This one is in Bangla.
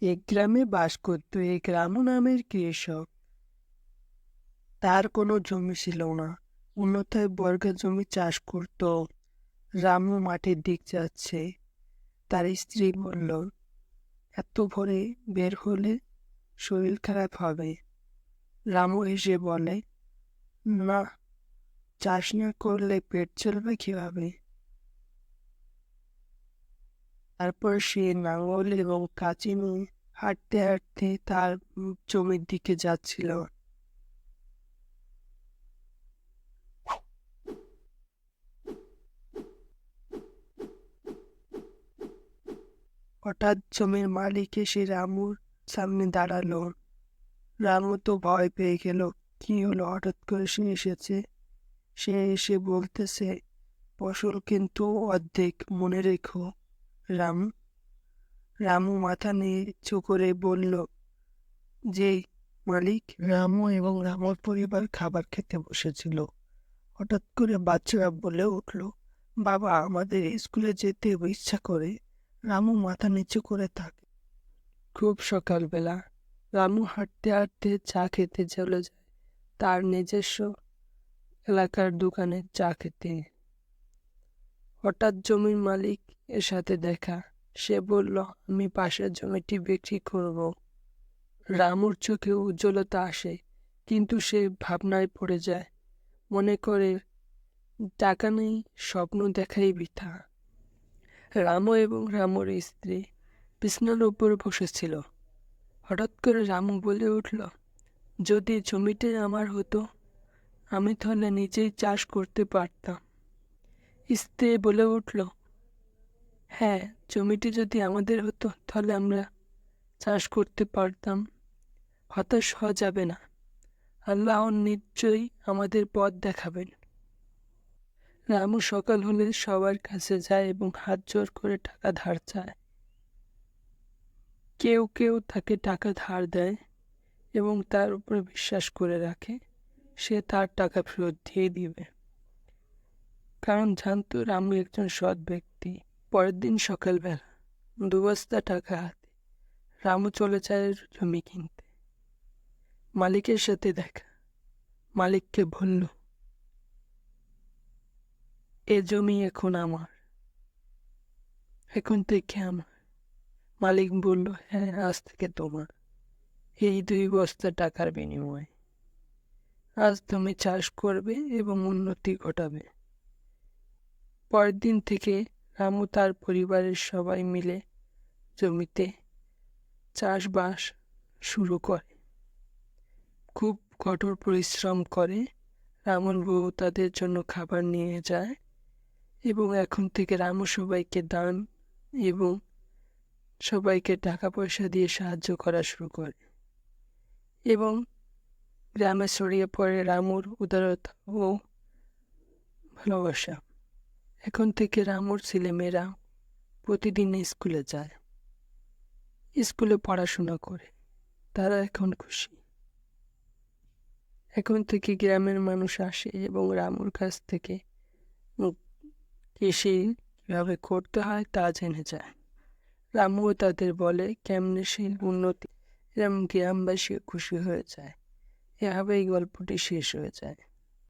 এক গ্রামে বাস করত এক রামু নামের কৃষক। তার কোনো জমি ছিল না। অন্যথায় বর্গা জমি চাষ করত। রামু মাঠের দিক যাচ্ছে। তার স্ত্রী বলল, এত ভোরে বের হলে শরীর খারাপ হবে। রামু এসে বলে, না, চাষ না করলে পেট চলবে কীভাবে? তারপর সে নাঙল এবং কাঁচি নিয়ে হাঁটতে হাঁটতে তার জমির দিকে যাচ্ছিল। হঠাৎ জমির মালিক এসে রামুর সামনে দাঁড়াল। রামু তো ভয় পেয়ে গেল, কি হলো? হঠাৎ করে সে এসেছে? সে এসে বলতেছে, ফসল কিন্তু অর্ধেক মনে রেখো, রামু। রামু মাথা নিচু করে বলল, যে মালিক, রামু এবং রামুর পরিবার খাবার খেতে বসেছিল। হঠাৎ করে বাচ্চারা বলে উঠল, বাবা, আমাদের স্কুলে যেতে ইচ্ছা করে। রামু মাথা নিচু করে থাকে। খুব সকালবেলা রামু হাঁটতে হাঁটতে চা খেতে চলে যায়। তার নিজস্ব এলাকার দোকানে চা খেতে। হঠাৎ জমির মালিক এর সাথে দেখা। সে বলল, আমি পাশের জমিটি বিক্রি করব। রামুর চোখে উজ্জ্বলতা আসে, কিন্তু সে ভাবনায় পড়ে যায়। মনে করে, টাকা নেই, স্বপ্ন দেখাই বৃথা। রামু এবং রামুর স্ত্রী বিছনার উপর বসেছিল। হঠাৎ করে রামু বলে উঠল, যদি জমিটি আমার হতো, আমি তাহলে নিজেই চাষ করতে পারতাম। স্ত্রী বলে উঠল হ্যাঁ জমিটি যদি আমাদের হতো, তাহলে আমরা চাষ করতে পারতাম। হতাশ হওয়া যাবে না। আল্লাহ নিশ্চয়ই আমাদের পথ দেখাবেন। রামু সকাল হলে সবার কাছে যায় এবং হাত জোর করে টাকা ধার চায়। কেউ কেউ তাকে টাকা ধার দেয় এবং তার উপরে বিশ্বাস করে রাখে। সে তার টাকা ফেরত দিয়ে দিবে। কারণ জানতো রামু একজন সৎ ব্যক্তি। পরের দিন সকালবেলা দু বস্তা টাকা হাতে রামু চলে যায় জমি কিনতে। মালিকের সাথে দেখা। মালিককে বলল, এ জমি এখন আমার। এখন থেকে আমার। মালিক বলল হ্যাঁ আজ থেকে তোমার। এই দুই বস্তা টাকার বিনিময়ে। আজ তুমি চাষ করবে এবং উন্নতি ঘটাবে। পরের দিন থেকে রামু তার পরিবারের সবাই মিলে জমিতে চাষবাস শুরু করে। খুব কঠোর পরিশ্রম করে রামুর বউ তাদের জন্য খাবার নিয়ে যায় এবং এখন থেকে রামু সবাইকে দান এবং সবাইকে টাকা পয়সা দিয়ে সাহায্য করা শুরু করে এবং গ্রামে ছড়িয়ে পড়ে রামুর উদারতা ও ভালোবাসা। এখন থেকে রামুর ছেলেমেয়েরা প্রতিদিন স্কুলে যায়। স্কুলে পড়াশোনা করে। তারা এখন খুশি। এখন থেকে গ্রামের মানুষ আসে এবং রামুর কাছ থেকে কৃষি কীভাবে করতে হয় তা জেনে যায়। রামুও তাদের বলে, কেমনে সে উন্নতি? এরম গ্রামবাসী খুশি হয়ে যায়। এভাবে এই গল্পটি শেষ হয়ে যায়।